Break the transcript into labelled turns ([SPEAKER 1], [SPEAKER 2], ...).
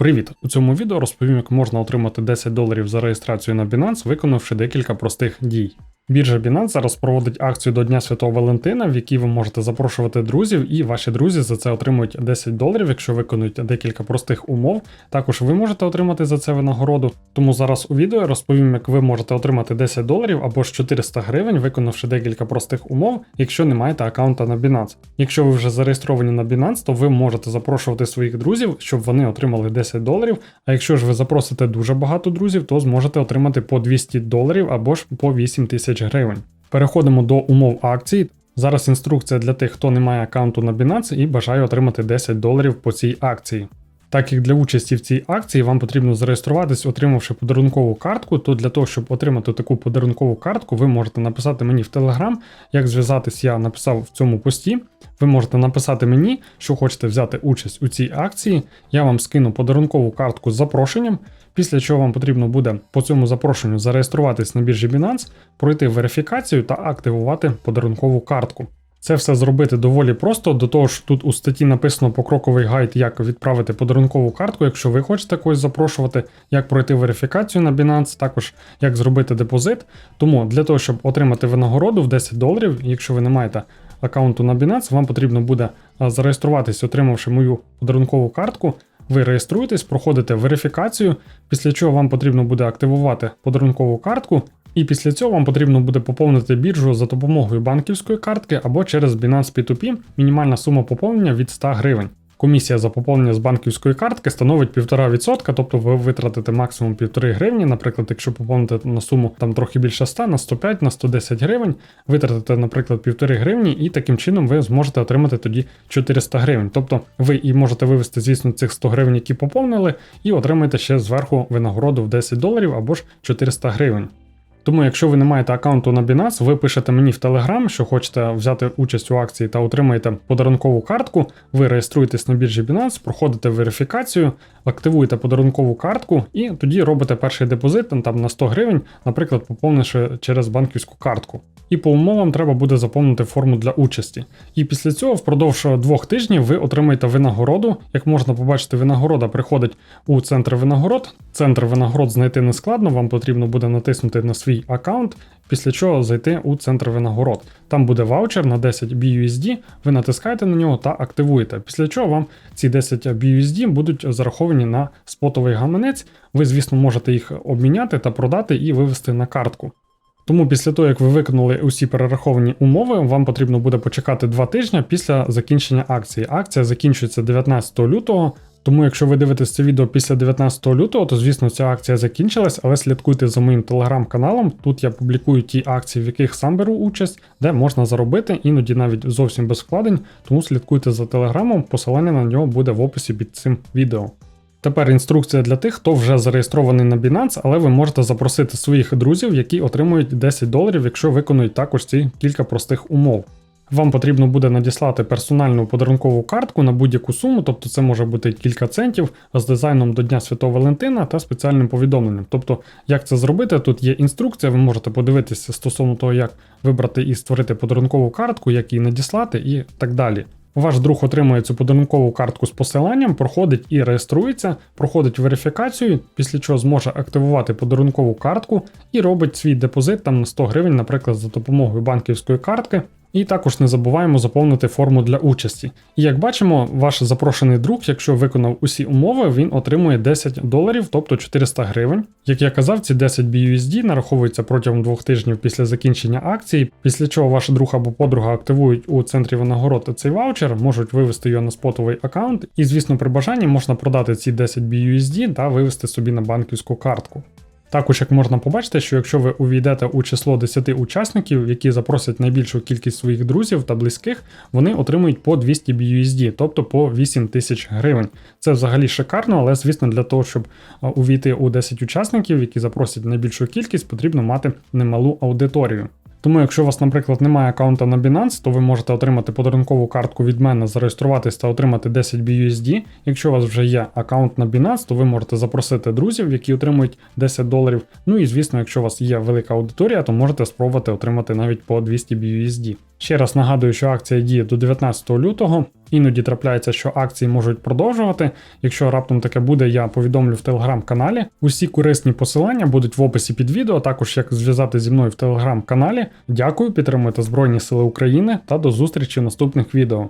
[SPEAKER 1] Привіт! У цьому відео розповім, як можна отримати 10 доларів за реєстрацію на Binance, виконавши декілька простих дій. Біржа Binance зараз проводить акцію до Дня Святого Валентина, в якій ви можете запрошувати друзів, і ваші друзі за це отримують 10 доларів, якщо виконують декілька простих умов. Також ви можете отримати за це винагороду. Тому зараз у відео я розповім, як ви можете отримати 10 доларів або ж 400 гривень, виконавши декілька простих умов, якщо не маєте аккаунта на Binance. Якщо ви вже зареєстровані на Binance, то ви можете запрошувати своїх друзів, щоб вони отримали 10 доларів. А якщо ж ви запросите дуже багато друзів, то зможете отримати по 200 доларів або ж по 8 тисяч гривень. Переходимо до умов акції. Зараз інструкція для тих, хто не має аккаунту на Binance і бажає отримати 10 доларів по цій акції. Так як для участі в цій акції вам потрібно зареєструватись, отримавши подарункову картку, то для того, щоб отримати таку подарункову картку, ви можете написати мені в Telegram. Як зв'язатись, я написав в цьому пості. Ви можете написати мені, що хочете взяти участь у цій акції. Я вам скину подарункову картку з запрошенням. Після чого вам потрібно буде по цьому запрошенню зареєструватись на біржі Binance, пройти верифікацію та активувати подарункову картку. Це все зробити доволі просто. До того ж, тут у статті написано покроковий гайд, як відправити подарункову картку, якщо ви хочете когось запрошувати, як пройти верифікацію на Binance, також як зробити депозит. Тому для того, щоб отримати винагороду в 10 доларів, якщо ви не маєте аккаунту на Binance, вам потрібно буде зареєструватись, отримавши мою подарункову картку. Ви реєструєтесь, проходите верифікацію, після чого вам потрібно буде активувати подарункову картку, і після цього вам потрібно буде поповнити біржу за допомогою банківської картки або через Binance P2P мінімальна сума поповнення від 100 гривень. Комісія за поповнення з банківської картки становить 1,5%, тобто ви витратите максимум 1,5 гривні. Наприклад, якщо поповните на суму там трохи більше 100, на 105, на 110 гривень, витратите, наприклад, 1,5 гривні, і таким чином ви зможете отримати тоді 400 гривень. Тобто ви і можете вивести, звісно, цих 100 гривень, які поповнили, і отримаєте ще зверху винагороду в 10 доларів або ж 400 гривень. Тому, якщо ви не маєте аккаунту на Binance, ви пишете мені в Telegram, що хочете взяти участь у акції та отримаєте подарункову картку, ви реєструєтесь на біржі Binance, проходите верифікацію, активуєте подарункову картку і тоді робите перший депозит там на 100 гривень, наприклад, поповнивши через банківську картку. І по умовам треба буде заповнити форму для участі. І після цього впродовж двох тижнів ви отримаєте винагороду. Як можна побачити, винагорода приходить у центр винагород. Центр винагород знайти не складно, вам потрібно буде натиснути на аккаунт, після чого зайти у центр винагород. Там буде ваучер на 10 BUSD, ви натискаєте на нього та активуєте. Після чого вам ці 10 BUSD будуть зараховані на спотовий гаманець. Ви, звісно, можете їх обміняти та продати і вивести на картку. Тому після того, як ви виконали усі перераховані умови, вам потрібно буде почекати 2 тижні після закінчення акції. Акція закінчується 19 лютого. Тому, якщо ви дивитесь це відео після 19 лютого, то звісно ця акція закінчилась, але слідкуйте за моїм телеграм-каналом. Тут я публікую ті акції, в яких сам беру участь, де можна заробити, іноді навіть зовсім без вкладень. Тому слідкуйте за телеграмом, посилання на нього буде в описі під цим відео. Тепер інструкція для тих, хто вже зареєстрований на Binance, але ви можете запросити своїх друзів, які отримують 10 доларів, якщо виконують також ці кілька простих умов. Вам потрібно буде надіслати персональну подарункову картку на будь-яку суму, тобто це може бути кілька центів з дизайном до Дня Святого Валентина та спеціальним повідомленням. Тобто, як це зробити, тут є інструкція, ви можете подивитися стосовно того, як вибрати і створити подарункову картку, як її надіслати і так далі. Ваш друг отримує цю подарункову картку з посиланням, проходить і реєструється, проходить верифікацію, після чого зможе активувати подарункову картку і робить свій депозит там на 100 гривень, наприклад, за допомогою банківської картки. І також не забуваємо заповнити форму для участі. І як бачимо, ваш запрошений друг, якщо виконав усі умови, він отримує 10 доларів, тобто 400 гривень. Як я казав, ці 10 BUSD нараховуються протягом двох тижнів після закінчення акції, після чого ваш друг або подруга активують у центрі винагород цей ваучер, можуть вивести його на спотовий аккаунт, і, звісно, при бажанні можна продати ці 10 BUSD та вивести собі на банківську картку. Також, як можна побачити, що якщо ви увійдете у число 10 учасників, які запросять найбільшу кількість своїх друзів та близьких, вони отримують по 200 BUSD, тобто по 8 тисяч гривень. Це взагалі шикарно, але звісно, для того, щоб увійти у 10 учасників, які запросять найбільшу кількість, потрібно мати немалу аудиторію. Тому, якщо у вас, наприклад, немає аккаунта на Binance, то ви можете отримати подарункову картку від мене, зареєструватись та отримати 10 BUSD. Якщо у вас вже є аккаунт на Binance, то ви можете запросити друзів, які отримують 10 доларів. Ну і звісно, якщо у вас є велика аудиторія, то можете спробувати отримати навіть по 200 BUSD. Ще раз нагадую, що акція діє до 19 лютого. Іноді трапляється, що акції можуть продовжувати. Якщо раптом таке буде, я повідомлю в телеграм-каналі. Усі корисні посилання будуть в описі під відео, також як зв'язати зі мною в телеграм-каналі. Дякую, підтримуйте Збройні Сили України та до зустрічі в наступних відео.